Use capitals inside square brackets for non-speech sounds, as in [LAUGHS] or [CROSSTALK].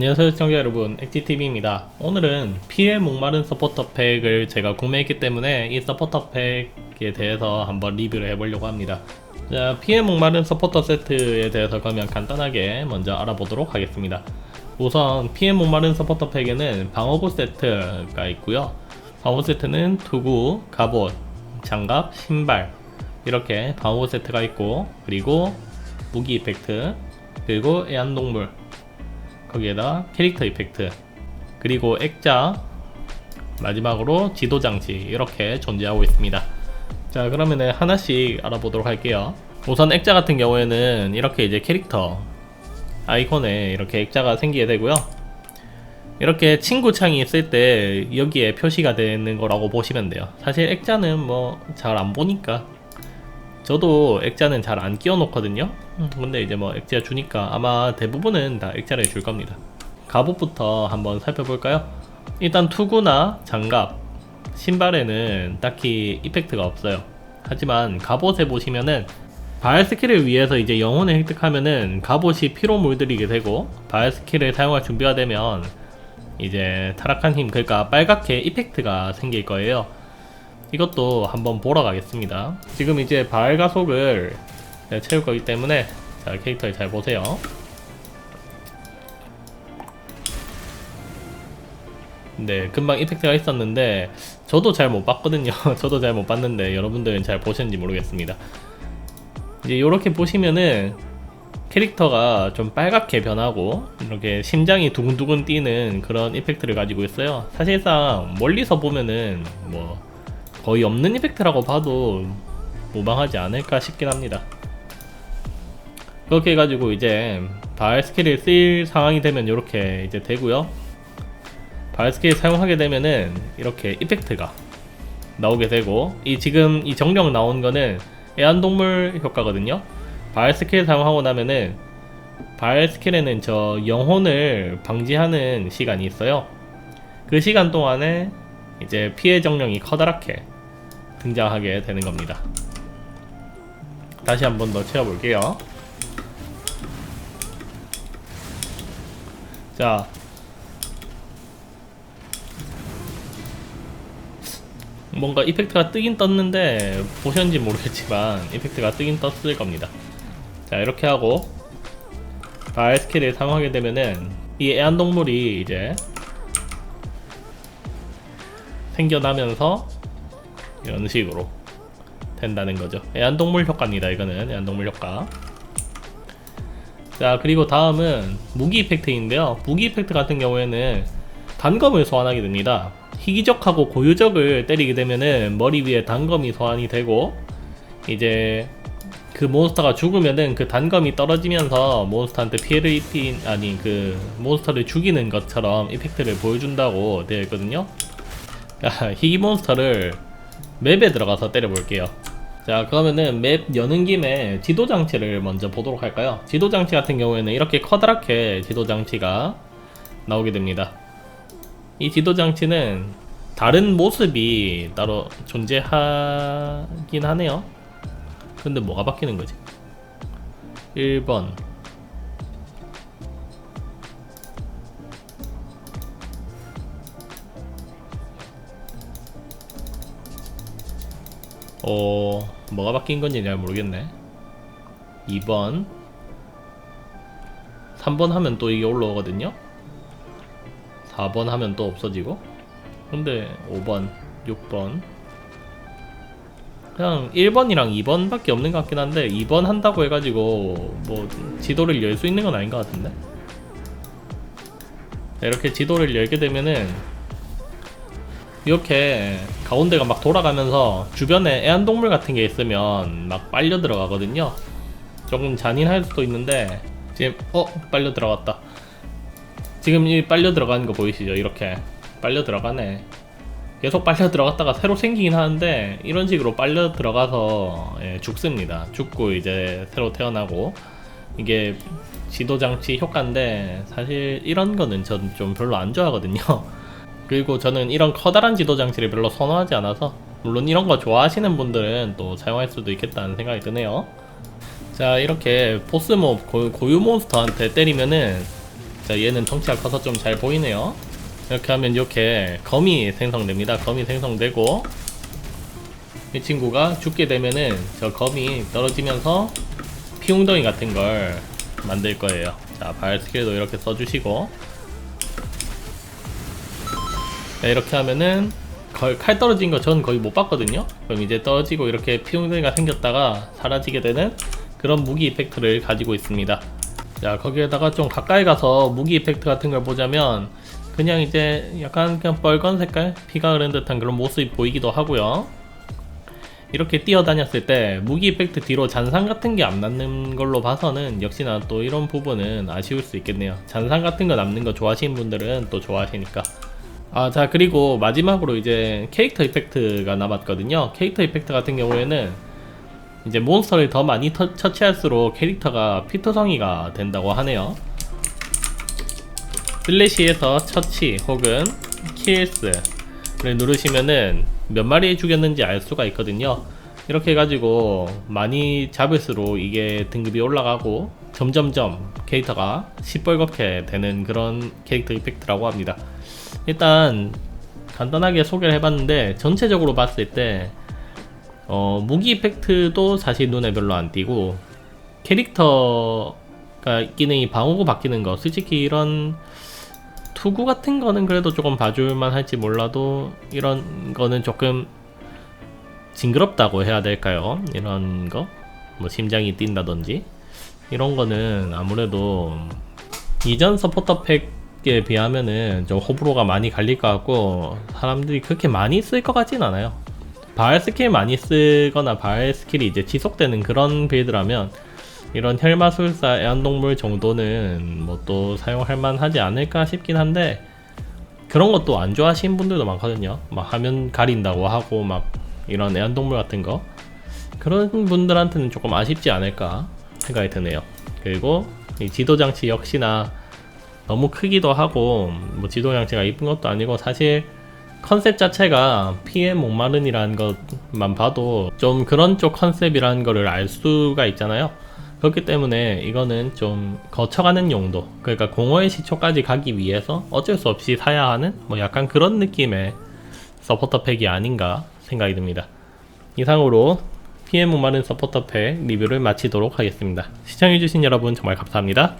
안녕하세요 시청자 여러분. 엑티TV입니다. 오늘은 피해 목마른 서포터 팩을 제가 구매했기 때문에 이 서포터 팩에 대해서 한번 리뷰를 해보려고 합니다. 자 피해 목마른 서포터 세트에 대해서 그러면 간단하게 먼저 알아보도록 하겠습니다. 우선 피해 목마른 서포터 팩에는 방어구 세트가 있고요. 방어구 세트는 투구, 갑옷, 장갑, 신발 이렇게 방어구 세트가 있고 그리고 무기 이펙트 그리고 애완동물 거기에다 캐릭터 이펙트 그리고 액자 마지막으로 지도 장치 이렇게 존재하고 있습니다. 자 그러면은 하나씩 알아보도록 할게요. 우선 액자 같은 경우에는 이렇게 이제 캐릭터 아이콘에 이렇게 액자가 생기게 되고요. 이렇게 친구 창이 있을 때 여기에 표시가 되는 거라고 보시면 돼요. 사실 액자는 뭐 잘 안 보니까 저도 액자는 잘 안 끼워 놓거든요. 근데 이제 뭐 액자 주니까 아마 대부분은 다 액자를 줄 겁니다. 갑옷부터 한번 살펴볼까요? 일단 투구나 장갑. 신발에는 딱히 이펙트가 없어요. 하지만 갑옷에 보시면은 바알 스킬을 위해서 이제 영혼을 획득하면은 갑옷이 피로 물들이게 되고 바알 스킬을 사용할 준비가 되면 이제 타락한 힘 그러니까 빨갛게 이펙트가 생길 거예요 이것도 한번 보러 가겠습니다. 지금 이제 바알 가속을 네, 채울 거기 때문에 자, 캐릭터를 잘 보세요. 네, 금방 이펙트가 있었는데 저도 잘 못 봤거든요. [LAUGHS] 저도 잘 못 봤는데 여러분들은 잘 보셨는지 모르겠습니다. 이제 이렇게 보시면은 캐릭터가 좀 빨갛게 변하고 이렇게 심장이 두근두근 뛰는 그런 이펙트를 가지고 있어요. 사실상 멀리서 보면은 뭐 거의 없는 이펙트라고 봐도 무방하지 않을까 싶긴 합니다. 그렇게 해가지고 이제 바알 스킬을 쓸 상황이 되면 이렇게 이제 되고요. 바알 스킬 사용하게 되면은 이렇게 이펙트가 나오게 되고 이 지금 이 정령 나온 거는 애완동물 효과거든요. 바알 스킬 사용하고 나면은 바알 스킬에는 저 영혼을 방지하는 시간이 있어요. 그 시간 동안에 이제 피해 정령이 커다랗게 등장하게 되는 겁니다. 다시 한 번 더 채워볼게요. 자, 뭔가 이펙트가 뜨긴 떴는데 보셨는지 모르겠지만 이펙트가 뜨긴 떴을 겁니다. 자, 이렇게 하고 바알 스킬을 사용하게 되면은 이 애완동물이 이제 생겨나면서 이런 식으로 된다는 거죠. 애완동물 효과입니다. 이거는 애완동물 효과. 자 그리고 다음은 무기 이펙트인데요. 무기 이펙트 같은 경우에는 단검을 소환하게 됩니다. 희귀적하고 고유적을 때리게 되면은 머리 위에 단검이 소환이 되고 이제 그 몬스터가 죽으면은 그 단검이 떨어지면서 몬스터한테 피해를 입힌 아니 그 몬스터를 죽이는 것처럼 이펙트를 보여준다고 되어 있거든요. [LAUGHS] 희귀 몬스터를 맵에 들어가서 때려볼게요. 자 그러면은 맵 여는 김에 지도 장치를 먼저 보도록 할까요? 지도 장치 같은 경우에는 이렇게 커다랗게 지도 장치가 나오게 됩니다. 이 지도 장치는 다른 모습이 따로 존재하긴 하네요. 근데 뭐가 바뀌는 거지? 1번 어, 뭐가 바뀐 건지 잘 모르겠네. 2번. 3번 하면 또 이게 올라오거든요. 4번 하면 또 없어지고. 근데 5번, 6번. 그냥 1번이랑 2번 밖에 없는 것 같긴 한데 2번 한다고 해가지고 뭐 지도를 열 수 있는 건 아닌 것 같은데. 이렇게 지도를 열게 되면은 이렇게 가운데가 막 돌아가면서 주변에 애완동물 같은 게 있으면 막 빨려 들어가거든요. 조금 잔인할 수도 있는데 지금 어 빨려 들어갔다. 지금 이 빨려 들어가는 거 보이시죠? 이렇게 빨려 들어가네. 계속 빨려 들어갔다가 새로 생기긴 하는데 이런 식으로 빨려 들어가서 예, 죽습니다. 죽고 이제 새로 태어나고 이게 지도 장치 효과인데 사실 이런 거는 전 좀 별로 안 좋아하거든요. [LAUGHS] 그리고 저는 이런 커다란 지도 장치를 별로 선호하지 않아서 물론 이런 거 좋아하시는 분들은 또 사용할 수도 있겠다는 생각이 드네요. 자 이렇게 보스몹 고, 고유 몬스터한테 때리면은 자 얘는 덩치가 커서 좀 잘 보이네요. 이렇게 하면 이렇게 검이 생성됩니다. 검이 생성되고 이 친구가 죽게 되면은 저 검이 떨어지면서 피웅덩이 같은 걸 만들 거예요. 자 발 스킬도 이렇게 써주시고 자, 이렇게 하면은 걸, 칼 떨어진 거 전 거의 못 봤거든요? 그럼 이제 떨어지고 이렇게 피웅덩이가 생겼다가 사라지게 되는 그런 무기 이펙트를 가지고 있습니다. 자 거기에다가 좀 가까이 가서 무기 이펙트 같은 걸 보자면 그냥 이제 약간 그냥 빨간 색깔? 피가 흐른 듯한 그런 모습이 보이기도 하고요. 이렇게 뛰어다녔을 때 무기 이펙트 뒤로 잔상 같은 게 안 남는 걸로 봐서는 역시나 또 이런 부분은 아쉬울 수 있겠네요. 잔상 같은 거 남는 거 좋아하시는 분들은 또 좋아하시니까 아 자 그리고 마지막으로 이제 캐릭터 이펙트가 남았거든요 캐릭터 이펙트 같은 경우에는 이제 몬스터를 더 많이 터, 처치할수록 캐릭터가 피터성이가 된다고 하네요. 슬래시에서 처치 혹은 킬스를 누르시면은 몇 마리 죽였는지 알 수가 있거든요. 이렇게 해가지고 많이 잡을수록 이게 등급이 올라가고 점점점 캐릭터가 시뻘겋게 되는 그런 캐릭터 이펙트라고 합니다. 일단 간단하게 소개를 해봤는데 전체적으로 봤을 때 어, 무기 이펙트도 사실 눈에 별로 안 띄고 캐릭터가 기능이 방어구 바뀌는 거 솔직히 이런 투구 같은 거는 그래도 조금 봐줄만 할지 몰라도 이런 거는 조금 징그럽다고 해야 될까요? 이런 거? 뭐 심장이 뛴다든지 이런 거는 아무래도 이전 서포터 팩 에 비하면은 좀 호불호가 많이 갈릴 것 같고 사람들이 그렇게 많이 쓸 것 같진 않아요. 바알 스킬 많이 쓰거나 바알 스킬이 이제 지속되는 그런 빌드라면 이런 혈마술사 애완동물 정도는 뭐 또 사용할 만하지 않을까 싶긴 한데 그런 것도 안 좋아하시는 분들도 많거든요. 막 화면 가린다고 하고 막 이런 애완동물 같은 거 그런 분들한테는 조금 아쉽지 않을까 생각이 드네요. 그리고 이 지도 장치 역시나 너무 크기도 하고 뭐 지도 장치가 이쁜 것도 아니고 사실 컨셉 자체가 피해 목마른이라는 것만 봐도 좀 그런 쪽 컨셉이라는 거를 알 수가 있잖아요. 그렇기 때문에 이거는 좀 거쳐가는 용도, 그러니까 공허의 시초까지 가기 위해서 어쩔 수 없이 사야 하는 뭐 약간 그런 느낌의 서포터 팩이 아닌가 생각이 듭니다. 이상으로 피해 목마른 서포터 팩 리뷰를 마치도록 하겠습니다. 시청해주신 여러분 정말 감사합니다.